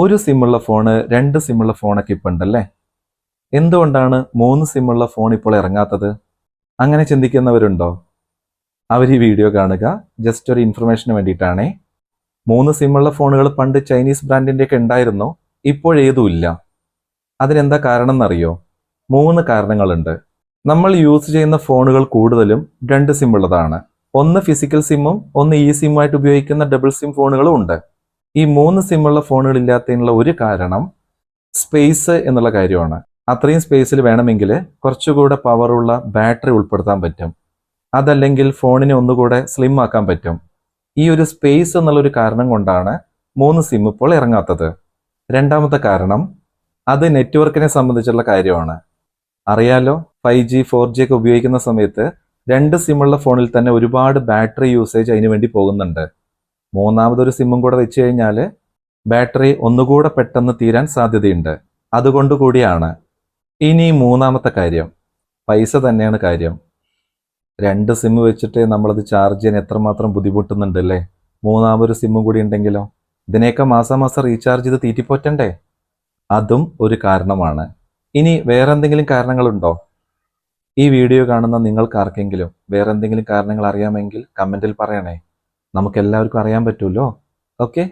ഒരു സിമ്മുള്ള ഫോണ് രണ്ട് സിമ്മുള്ള ഫോണൊക്കെ ഇപ്പം ഉണ്ടല്ലേ? എന്തുകൊണ്ടാണ് മൂന്ന് സിമ്മുള്ള ഫോൺ ഇപ്പോൾ ഇറങ്ങാത്തത്? അങ്ങനെ ചിന്തിക്കുന്നവരുണ്ടോ? അവർ ഈ വീഡിയോ കാണുക. ജസ്റ്റ് ഒരു ഇൻഫർമേഷന് വേണ്ടിയിട്ടാണേ. മൂന്ന് സിമ്മുള്ള ഫോണുകൾ പണ്ട് ചൈനീസ് ബ്രാൻഡിന്റെയൊക്കെ ഉണ്ടായിരുന്നു? ഇപ്പോഴേതുമില്ല അതിനെന്താ കാരണം എന്നറിയോ? മൂന്ന് കാരണങ്ങളുണ്ട്. നമ്മൾ യൂസ് ചെയ്യുന്ന ഫോണുകൾ കൂടുതലും രണ്ട് സിമ്മുള്ളതാണ് ഒന്ന് ഫിസിക്കൽ സിമ്മും ഒന്ന് ഇ സിമ്മുമായിട്ട് ഉപയോഗിക്കുന്ന ഡബിൾ സിം ഫോണുകളും ഉണ്ട്. ഈ മൂന്ന് സിമ്മുള്ള ഫോണുകൾ ഇല്ലാത്തതിനുള്ള ഒരു കാരണം സ്പേസ് എന്നുള്ള കാര്യമാണ്. അത്രയും സ്പേസിൽ വേണമെങ്കിൽ കുറച്ചുകൂടെ പവറുള്ള ബാറ്ററി ഉൾപ്പെടുത്താൻ പറ്റും. അതല്ലെങ്കിൽ ഫോണിനെ ഒന്നുകൂടെ സ്ലിം ആക്കാൻ പറ്റും. ഈ ഒരു സ്പേസ് എന്നുള്ളൊരു കാരണം കൊണ്ടാണ് മൂന്ന് സിം ഇപ്പോൾ ഇറങ്ങാത്തത്. രണ്ടാമത്തെ കാരണം അത് നെറ്റ്വർക്കിനെ സംബന്ധിച്ചുള്ള കാര്യമാണ്. അറിയാലോ ഫൈവ് ജി ഫോർ ജി ഒക്കെ ഉപയോഗിക്കുന്ന സമയത്ത് രണ്ട് സിമ്മുള്ള ഫോണിൽ തന്നെ ഒരുപാട് ബാറ്ററി യൂസേജ് അതിനു വേണ്ടി പോകുന്നുണ്ട്. മൂന്നാമതൊരു സിമ്മും കൂടെ വെച്ച് കഴിഞ്ഞാൽ ബാറ്ററി ഒന്നുകൂടെ പെട്ടെന്ന് തീരാൻ സാധ്യതയുണ്ട്. അതുകൊണ്ട് കൂടിയാണ്. ഇനി മൂന്നാമത്തെ കാര്യം. പൈസ തന്നെയാണ് കാര്യം. രണ്ട് സിം വെച്ചിട്ട് നമ്മളത് ചാർജ് ചെയ്യാൻ എത്രമാത്രം ബുദ്ധിമുട്ടുന്നുണ്ട് അല്ലേ മൂന്നാമതൊരു സിമ്മും കൂടി ഉണ്ടെങ്കിലോ? ഇതിനെയൊക്കെ മാസം മാസം റീചാർജ് ചെയ്ത് തീറ്റിപ്പോറ്റണ്ടേ? അതും ഒരു കാരണമാണ്. ഇനി വേറെ എന്തെങ്കിലും കാരണങ്ങളുണ്ടോ? ഈ വീഡിയോ കാണുന്ന നിങ്ങൾക്ക് ആർക്കെങ്കിലും വേറെ എന്തെങ്കിലും കാരണങ്ങൾ അറിയാമെങ്കിൽ കമന്റിൽ പറയണേ. നമുക്ക് എല്ലാവർക്കും അറിയാൻ പറ്റുമല്ലോ? ഓക്കെ